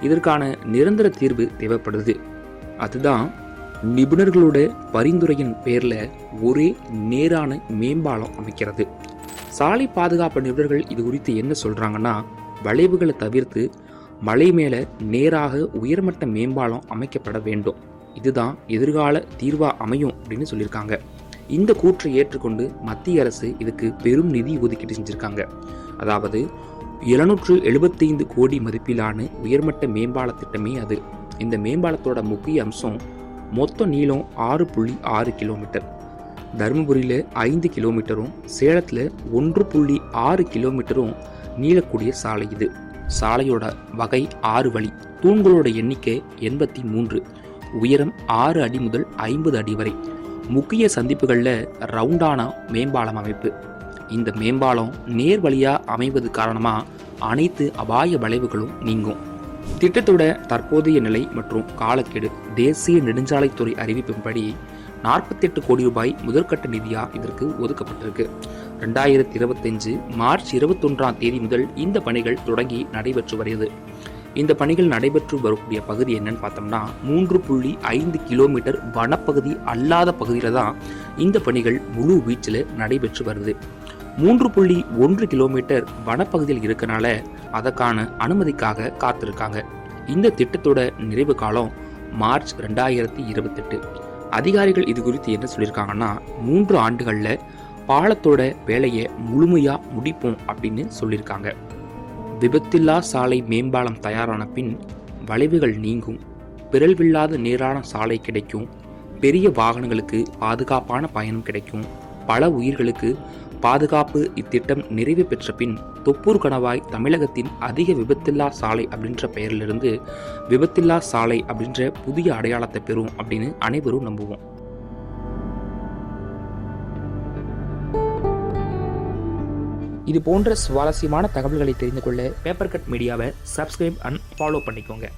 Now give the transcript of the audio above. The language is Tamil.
இதற்கான நிரந்தர தீர்வு தேவைப்படுது. அதுதான் நிபுணர்களோட பரிந்துரையின் பேரில் ஒரே நேரான மேம்பாலம் அமைக்கிறது. சாலை பாதுகாப்பு நிபுணர்கள் இது குறித்து என்ன சொல்கிறாங்கன்னா வளைவுகளை தவிர்த்து மலை மேலே நேராக உயர்மட்ட மேம்பாலம் அமைக்கப்பட வேண்டும். இதுதான் எதிர்கால தீர்வாக அமையும் அப்படின்னு சொல்லியிருக்காங்க. இந்த கூற்றை ஏற்றுக்கொண்டு மத்திய அரசு இதுக்கு பெரும் நிதி ஒதுக்கீடு செஞ்சுருக்காங்க. அதாவது எழுநூற்று எழுபத்தைந்து கோடி மதிப்பிலான உயர்மட்ட மேம்பால திட்டமே அது. இந்த மேம்பாலத்தோட முக்கிய அம்சம் மொத்த நீளம் ஆறு புள்ளி ஆறு கிலோமீட்டர். தருமபுரியில் ஐந்து கிலோமீட்டரும் சேலத்தில் ஒன்று புள்ளி ஆறு கிலோமீட்டரும் நீளக்கூடிய சாலை இது. சாலையோட வகை ஆறு வழி. தூண்களோட எண்ணிக்கை எண்பத்தி மூன்று. உயரம் ஆறு அடி முதல் ஐம்பது அடி வரை. முக்கிய சந்திப்புகளில் ரவுண்டான மேம்பாலம் அமைப்பு. இந்த மேம்பாலம் நேர் வழியாக அமைவது காரணமாக அனைத்து அபாய வளைவுகளும் நீங்கும். திட்டத்தோட தற்போதைய நிலை மற்றும் காலக்கெடு தேசிய நெடுஞ்சாலைத்துறை அறிவிப்பின்படி நாற்பத்தெட்டு கோடி ரூபாய் முதற்கட்ட நிதியாக இதற்கு ஒதுக்கப்பட்டிருக்கு. ரெண்டாயிரத்தி இருபத்தஞ்சு மார்ச் இருபத்தொன்றாம் தேதி முதல் இந்த பணிகள் தொடங்கி நடைபெற்று வருகிறது. இந்த பணிகள் நடைபெற்று வரக்கூடிய பகுதி என்னன்னு பார்த்தோம்னா மூன்று புள்ளி ஐந்து கிலோமீட்டர் வனப்பகுதி அல்லாத பகுதியில் தான் இந்த பணிகள் முழு வீச்சில் நடைபெற்று வருது. மூன்று புள்ளி ஒன்று கிலோமீட்டர் வனப்பகுதியில் இருக்கனால அதற்கான அனுமதிக்காக காத்திருக்காங்க. இந்த திட்டத்தோட நிறைவு காலம் மார்ச் ரெண்டாயிரத்தி இருபத்தெட்டு. அதிகாரிகள் இது குறித்து என்ன சொல்லியிருக்காங்கன்னா மூன்று ஆண்டுகளில் பாலத்தோட வேலையை முழுமையாக முடிப்போம் அப்படின்னு சொல்லியிருக்காங்க. விபத்தில்லா சாலை மேம்பாலம் தயாரான பின் வளைவுகள் நீங்கும் பிறழ்வில்லாத நேரான சாலை கிடைக்கும் பெரிய வாகனங்களுக்கு பாதுகாப்பான பயணம் கிடைக்கும் பல உயிர்களுக்கு பாதுகாப்பு இத்திட்டம் நிறைவு பெற்ற பின் தொப்பூர் கணவாய் தமிழகத்தின் அதிக விபத்தில்லா சாலை அப்படின்ற பெயரிலிருந்து விபத்தில்லா சாலை அப்படின்ற புதிய அடையாளத்தை பெறும் அப்படின்னு அனைவரும் நம்புவோம். இது போன்ற சுவாரஸ்யமான தகவல்களை தெரிந்து கொள்ள பேப்பர் கட் மீடியாவை சப்ஸ்கிரைப் அண்ட் ஃபாலோ பண்ணிக்கோங்க.